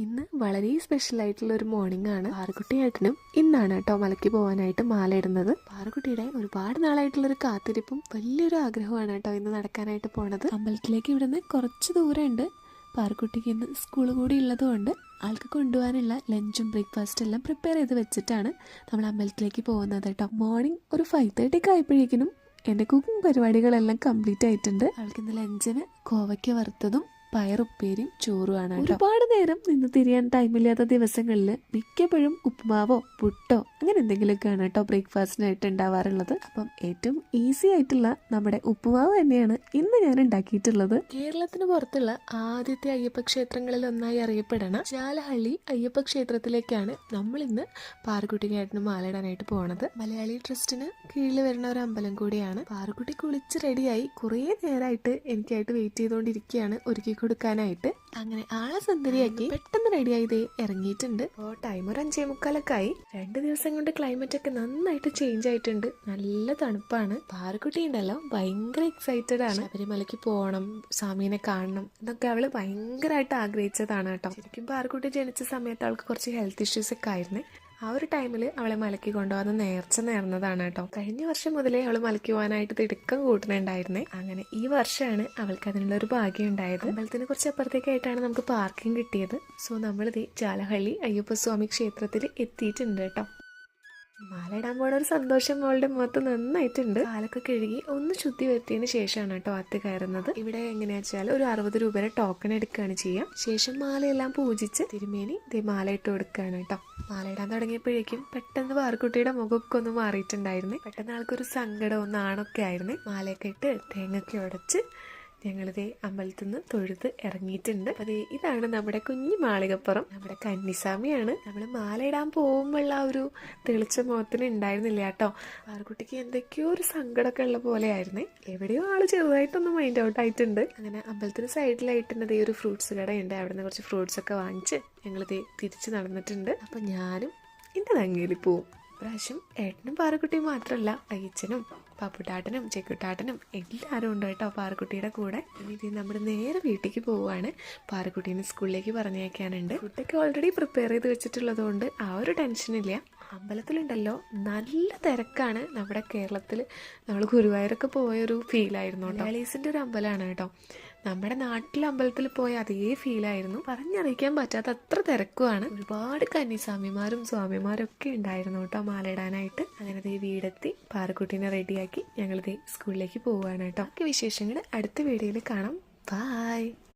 ഇന്ന് വളരെ സ്പെഷ്യൽ ആയിട്ടുള്ള ഒരു മോർണിംഗ് ആണ്. പാറക്കുട്ടിയേട്ടനും ഇന്നാണ് കേട്ടോ മലയ്ക്ക് പോകാനായിട്ട് മാല ഇടുന്നത് പാറക്കുട്ടിയുടെ ഒരുപാട് നാളായിട്ടുള്ള ഒരു കാത്തിരിപ്പും വലിയൊരു ആഗ്രഹമാണ് കേട്ടോ ഇന്ന് നടക്കാനായിട്ട് പോണത്. അമ്പലത്തിലേക്ക് ഇവിടുന്ന് കുറച്ച് ദൂരമുണ്ട്. പാറക്കുട്ടിക്ക് ഇന്ന് സ്കൂൾ കൂടി ഉള്ളതുകൊണ്ട് ആൾക്ക് കൊണ്ടുപോകാനുള്ള ലഞ്ചും ബ്രേക്ക്ഫാസ്റ്റും എല്ലാം പ്രിപ്പയർ ചെയ്ത് വെച്ചിട്ടാണ് നമ്മൾ അമ്പലത്തിലേക്ക് പോകുന്നത് കേട്ടോ. മോർണിംഗ് ഒരു ഫൈവ് തേർട്ടിക്ക് ആയപ്പോഴേക്കിനും എന്റെ കുക്കിംഗ് പരിപാടികളെല്ലാം കംപ്ലീറ്റ് ആയിട്ടുണ്ട്. ആൾക്ക് ഇന്ന് ലഞ്ചിന് കോവയ്ക്ക വറുത്തതും പയറുപ്പേരിയും ചോറുമാണ്. ഒരുപാട് നേരം നിന്ന് തിരിയാൻ ടൈമില്ലാത്ത ദിവസങ്ങളിൽ മിക്കപ്പോഴും ഉപ്പുമാവോ പുട്ടോ അങ്ങനെ എന്തെങ്കിലുമൊക്കെയാണ് കേട്ടോ ബ്രേക്ക്ഫാസ്റ്റിനായിട്ട് ഉണ്ടാവാറുള്ളത്. അപ്പം ഏറ്റവും ഈസി ആയിട്ടുള്ള നമ്മുടെ ഉപ്പുമാവ് തന്നെയാണ് ഇന്ന് ഞാൻ ഉണ്ടാക്കിയിട്ടുള്ളത്. കേരളത്തിന് പുറത്തുള്ള ആദ്യത്തെ അയ്യപ്പ ക്ഷേത്രങ്ങളിൽ ഒന്നായി അറിയപ്പെടണം ചാലഹള്ളി അയ്യപ്പ ക്ഷേത്രത്തിലേക്കാണ് നമ്മൾ ഇന്ന് പാറക്കുട്ടിക്കായിട്ട് മാലയിടാനായിട്ട് പോണത്. മലയാളി ട്രസ്റ്റിന് കീഴിൽ വരുന്ന ഒരു അമ്പലം കൂടിയാണ്. പാറക്കുട്ടി കുളിച്ച് റെഡിയായി കുറേ നേരമായിട്ട് എനിക്കായിട്ട് വെയിറ്റ് ചെയ്തുകൊണ്ടിരിക്കുകയാണ് ഒരുക്കി കൊടുക്കാനായിട്ട് അങ്ങനെ ആളെ സുന്ദരിയാക്കി പെട്ടെന്ന് റെഡിയായി ഇതേ ഇറങ്ങിയിട്ടുണ്ട്. അപ്പോൾ ടൈം ഒരു അഞ്ചേ മുക്കാലൊക്കെ ആയി. രണ്ട് ദിവസം കൊണ്ട് ക്ലൈമറ്റ് ഒക്കെ നന്നായിട്ട് ചേഞ്ച് ആയിട്ടുണ്ട്. നല്ല തണുപ്പാണ്. പാറക്കുട്ടി ഉണ്ടല്ലോ ഭയങ്കര എക്സൈറ്റഡ് ആണ്. ശബരിമലയ്ക്ക് പോകണം സ്വാമീനെ കാണണം എന്നൊക്കെ അവൾ ഭയങ്കരമായിട്ട് ആഗ്രഹിച്ചതാണ് കേട്ടോ. ശരിക്കും പാറക്കുട്ടി ജനിച്ച സമയത്ത് അവൾക്ക് കുറച്ച് ഹെൽത്ത് ഇഷ്യൂസ് ഒക്കെ ആയിരുന്നു. ആ ഒരു ടൈമിൽ അവളെ മലക്കി കൊണ്ടുപോകാൻ നേർച്ച നേർന്നതാണ് കേട്ടോ. കഴിഞ്ഞ വർഷം മുതലേ അവൾ മലക്കി പോകാനായിട്ട് തിടുക്കം കൂട്ടുന്നുണ്ടായിരുന്നേ. അങ്ങനെ ഈ വർഷമാണ് അവൾക്ക് അതിനുള്ള ഒരു ഭാഗ്യം ഉണ്ടായത്. അമ്പലത്തിന് കുറച്ച് അപ്പുറത്തേക്കായിട്ടാണ് നമുക്ക് പാർക്കിംഗ് കിട്ടിയത്. സോ നമ്മളിത് ജാലഹള്ളി അയ്യപ്പസ്വാമി ക്ഷേത്രത്തിൽ എത്തിയിട്ടുണ്ട് കേട്ടോ. മാലയിടാൻ പോണ ഒരു സന്തോഷം മോളുടെ മുഖത്ത് നന്നായിട്ടുണ്ട്. കാലൊക്കെ കഴുകി ഒന്ന് ശുദ്ധി വരുത്തിയതിന് ശേഷമാണ് കേട്ടോ അത്ത് കയറുന്നത്. ഇവിടെ എങ്ങനെയാ വെച്ചാൽ ഒരു അറുപത് രൂപയുടെ ടോക്കൺ എടുക്കുകയാണ് ചെയ്യാം. ശേഷം മാലയെല്ലാം പൂജിച്ച് തിരുമേനി ദേ മാല ഇട്ട് കൊടുക്കുകയാണ് കേട്ടോ. മാലയിടാൻ തുടങ്ങിയപ്പോഴേക്കും പെട്ടെന്ന് പാർക്കുട്ടിയുടെ മുഖമൊക്കെ ഒന്ന് മാറിയിട്ടുണ്ടായിരുന്നു. പെട്ടെന്ന് ആൾക്കൊരു സങ്കടവും നാണൊക്കെ ആയിരുന്നു. മാലയൊക്കെ ഇട്ട് തേങ്ങയൊക്കെ ഉടച്ച് ഞങ്ങളിതേ അമ്പലത്തിൽ നിന്ന് തൊഴുത് ഇറങ്ങിയിട്ടുണ്ട്. അതെ ഇതാണ് നമ്മുടെ കുഞ്ഞു മാളികപ്പുറം. നമ്മുടെ കന്നിസ്വാമിയാണ്. നമ്മൾ മാലയിടാൻ പോകുമ്പോഴുള്ള ആ ഒരു തെളിച്ച മുഖത്തിന് ഉണ്ടായിരുന്നില്ല കേട്ടോ. ആർക്കുട്ടിക്ക് എന്തൊക്കെയോ ഒരു സങ്കടമൊക്കെ ഉള്ള പോലെ ആയിരുന്നേ എവിടെയോ ആൾ ചെറുതായിട്ടൊന്ന് മൈൻഡ് ഔട്ട് ആയിട്ടുണ്ട്. അങ്ങനെ അമ്പലത്തിന് സൈഡിലായിട്ട് ഈ ഒരു ഫ്രൂട്ട്സ് കടയുണ്ട്. അവിടെ നിന്ന് കുറച്ച് ഫ്രൂട്ട്സ് ഒക്കെ വാങ്ങിച്ച് ഞങ്ങളിതേ തിരിച്ച് നടന്നിട്ടുണ്ട്. അപ്പൊ ഞാനും എന്റെ തങ്ങയിൽ പോവും. പ്രാവശ്യം ഏട്ടനും പാറക്കുട്ടിയും മാത്രമല്ല അയ്യച്ചനും. പാപ്പുട്ടാട്ടനും ചെക്കുട്ടാട്ടനും എല്ലാവരും ഉണ്ട് കേട്ടോ പാറക്കുട്ടിയുടെ കൂടെ. ഇനി നമ്മൾ നേരെ വീട്ടിലേക്ക് പോവുകയാണ്. പാറക്കുട്ടീനെ സ്കൂളിലേക്ക് പറഞ്ഞേക്കാനുണ്ട് ഫുഡൊക്കെ ഓൾറെഡി പ്രിപ്പയർ ചെയ്ത് വെച്ചിട്ടുള്ളത് കൊണ്ട് ആ ഒരു ടെൻഷനില്ല അമ്പലത്തിലുണ്ടല്ലോ നല്ല തിരക്കാണ്. നമ്മുടെ കേരളത്തിൽ നമ്മൾ ഗുരുവായൂരൊക്കെ പോയൊരു ഫീലായിരുന്നു മലയാളീസിന്റെ ഒരു അമ്പലമാണ് കേട്ടോ. നമ്മുടെ നാട്ടിലെ അമ്പലത്തിൽ പോയ അതേ ഫീലായിരുന്നു പറഞ്ഞറിയിക്കാൻ പറ്റാത്ത അത്ര തിരക്കുമാണ് ഒരുപാട് കന്നിസ്വാമിമാരും സ്വാമിമാരും ഒക്കെ ഉണ്ടായിരുന്നു കേട്ടോ മാലയിടാനായിട്ട്. അങ്ങനെ ദേ വീടെത്തി പാറക്കുട്ടീനെ റെഡിയാക്കി ഞങ്ങൾ ദേ സ്കൂളിലേക്ക് പോവുകയാണ് കേട്ടോ. ബാക്കി വിശേഷങ്ങൾ അടുത്ത വീഡിയോയിൽ കാണാം. ബായ്